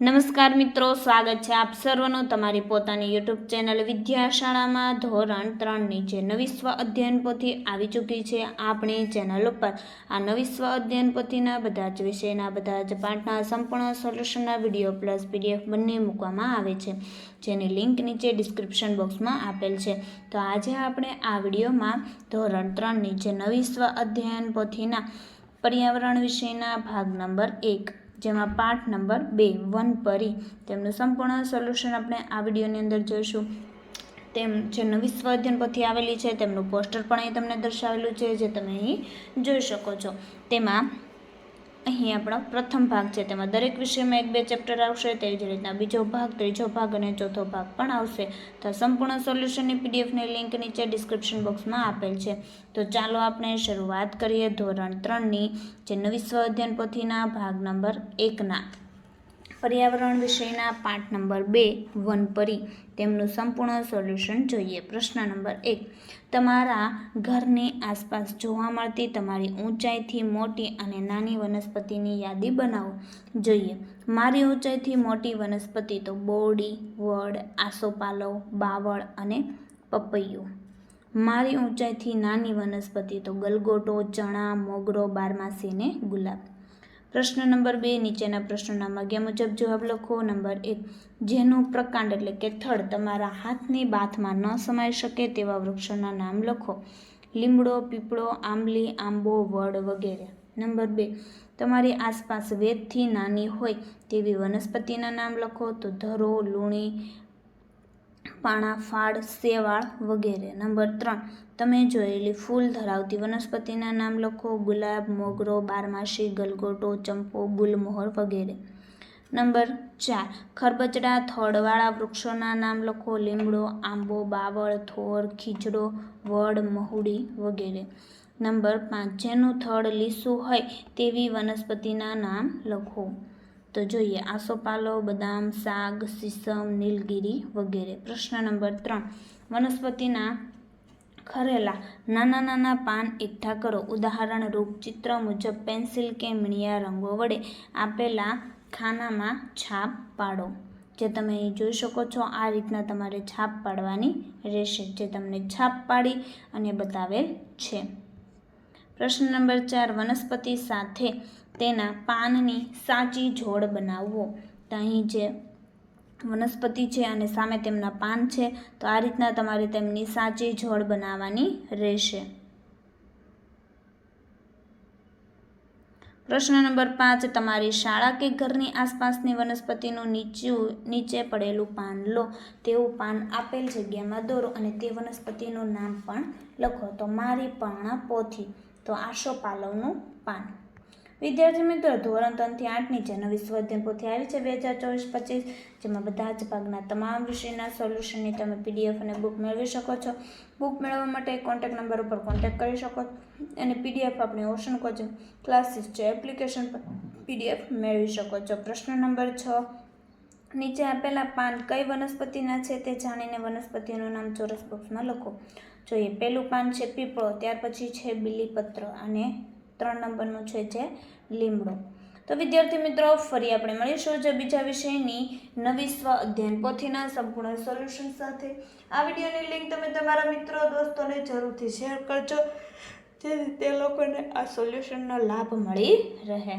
નમસ્કાર મિત્રો, સ્વાગત છે આપ સર્વનું તમારી પોતાની યુટ્યુબ ચેનલ વિદ્યાશાળામાં. ધોરણ ત્રણની જે નવી સ્વ અધ્યયન પોથી આવી ચૂકી છે આપણી ચેનલ ઉપર. આ નવી સ્વ અધ્યયન પોથીના બધા જ વિષયના, બધા જ પાઠના, સંપૂર્ણ સોલ્યુશનના વીડિયો પ્લસ પીડીએફ બંને મૂકવામાં આવે છે, જેની લિંક નીચે ડિસ્ક્રિપ્શન બોક્સમાં આપેલ છે. તો આજે આપણે આ વિડીયોમાં ધોરણ ત્રણની જે નવી સ્વ અધ્યયન પોથીના પર્યાવરણ વિષયના ભાગ નંબર એક જેમાં પાઠ નંબર બે, વન પરી. તેમનું સંપૂર્ણ સોલ્યુશન આપણે આ વિડીયોની અંદર જોઈશું. તેમ જે નવી સ્વાધ્યન પોથી આવેલી છે, તેમનું પોસ્ટર પણ અહીં તમને દર્શાવેલું છે, જે તમે અહીં જોઈ શકો છો. તેમાં અહીં આપણો પ્રથમ ભાગ છે. તેમાં દરેક વિષયમાં એક બે ચેપ્ટર આવશે. તેવી જ રીતના બીજો ભાગ, ત્રીજો ભાગ અને ચોથો ભાગ પણ આવશે. તો સંપૂર્ણ સોલ્યુશનની પીડીએફની લિંક નીચે ડિસ્ક્રિપ્શન બોક્સમાં આપેલ છે. તો ચાલો આપણે શરૂઆત કરીએ ધોરણ ત્રણની, જે નવી સ્વ અધ્યયન પોથીના ભાગ નંબર એકના. પર્યાવરણ વિષયના પાઠ નંબર બે વનપરી તેમનું સંપૂર્ણ સોલ્યુશન જોઈએ. પ્રશ્ન નંબર એક, તમારા ઘરની આસપાસ જોવા મળતી તમારી ઊંચાઈથી મોટી અને નાની વનસ્પતિની યાદી બનાવો. જોઈએ, મારી ઊંચાઈથી મોટી વનસ્પતિ તો બોરડી વડ, આસોપાલવ, બાવળ અને પપૈયું. મારી ઊંચાઈથી નાની વનસ્પતિ તો ગલગોટો, ચણા, મોગરો, બારમાસી ને ગુલાબ. પ્રશ્ન નંબર બે, નીચેના પ્રશ્નોના માગ્યા મુજબ જવાબ લખો. નંબર એક, જેનું પ્રકાંડ એટલે કે થડ તમારા હાથની બાથમાં ન સમાઈ શકે તેવા વૃક્ષોના નામ લખો. લીમડો, પીપળો, આંબલી, આંબો, વડ વગેરે. નંબર બે, તમારી આસપાસ વેદથી નાની હોય તેવી વનસ્પતિના નામ લખો. તો ધરો, લૂણી પાણા ફાળ શેવાળ વગેરે. નંબર ત્રણ, તમે જોયેલી ફૂલ ધરાવતી વનસ્પતિના નામ લખો. ગુલાબ, મોગરો, બારમાસી, ગલગોટો, ચંપો, ગુલમોહર વગેરે. નંબર ચાર, ખરબચડા, થડવાળા વૃક્ષોના નામ લખો. લીમડો, આંબો, બાવળ, થોર, ખીચડો, વડ, મહુડી વગેરે. નંબર પાંચ, જેનું થડ લીસું હોય તેવી વનસ્પતિના નામ લખો. તો જોઈએ આસોપાલો બદામ સાગ સીસમ, નીલગીરી વગેરે. પ્રશ્ન નંબર ત્રણ. વનસ્પતિના ખરેલા નાના નાના પાન એકઠા કરો. ઉદાહરણ રૂપ, ચિત્ર મુજબ પેન્સિલ કે મીણિયા રંગો વડે આપેલા ખાનામાં છાપ પાડો, જે તમે જોઈ શકો છો આ રીતના તમારે છાપ પાડવાની રહેશે, જે તમને છાપ પાડી અને બતાવેલ છે. પ્રશ્ન નંબર ચાર, વનસ્પતિ સાથે તેના પાનની સાચી જોડ બનાવવો. તો અહીં જે વનસ્પતિ છે અને સામે તેમના પાન છે, તો આ રીતના તમારે તેમની સાચી જોડ બનાવવાની રહેશે. પ્રશ્ન નંબર પાંચ, તમારી શાળા કે ઘરની આસપાસની વનસ્પતિનું નીચું, નીચે પડેલું પાન લો. તેવું પાન આપેલ જગ્યામાં દોરો અને તે વનસ્પતિનું નામ પણ લખો. તો મારી પર્ણા પોથી. તો આશો પાલવનું પાન. વિદ્યાર્થી મિત્રો, ધોરણ ત્રણથી આઠની જે નવી સ્વાધ્યાય આવી છે બે હજાર ચોવીસ પચીસ, જેમાં બધા જ ભાગના તમામ વિષયના સોલ્યુશનની તમે પીડીએફ અને બુક મેળવી શકો છો. બુક મેળવવા માટે કોન્ટેક્ટ નંબર ઉપર કોન્ટેક્ટ કરી શકો છો અને પીડીએફ આપણી ઓશન કોચિંગ ક્લાસીસ છે એપ્લિકેશન પર પીડીએફ મેળવી શકો છો. પ્રશ્ન નંબર છ. નીચે આપેલા પાન કઈ વનસ્પતિના છે તે જાણીને વનસ્પતિનું નામ ચોરસ બોક્સમાં લખો. જોઈએ પહેલું પાન છે પીપળો, ત્યાર પછી છે બીલીપત્ર અને ત્રણ નંબરનું છે જે લીમડો. તો વિદ્યાર્થી મિત્રો, ફરી આપણે મળીશું જે બીજા વિષયની નવી સ્વ અધ્યયન પોથીના સંપૂર્ણ સોલ્યુશન સાથે. આ વિડીયોની લિંક તમે તમારા મિત્રો, દોસ્તોને જરૂરથી શેર કરજો, જેથી તે લોકોને આ સોલ્યુશનનો લાભ મળી રહે.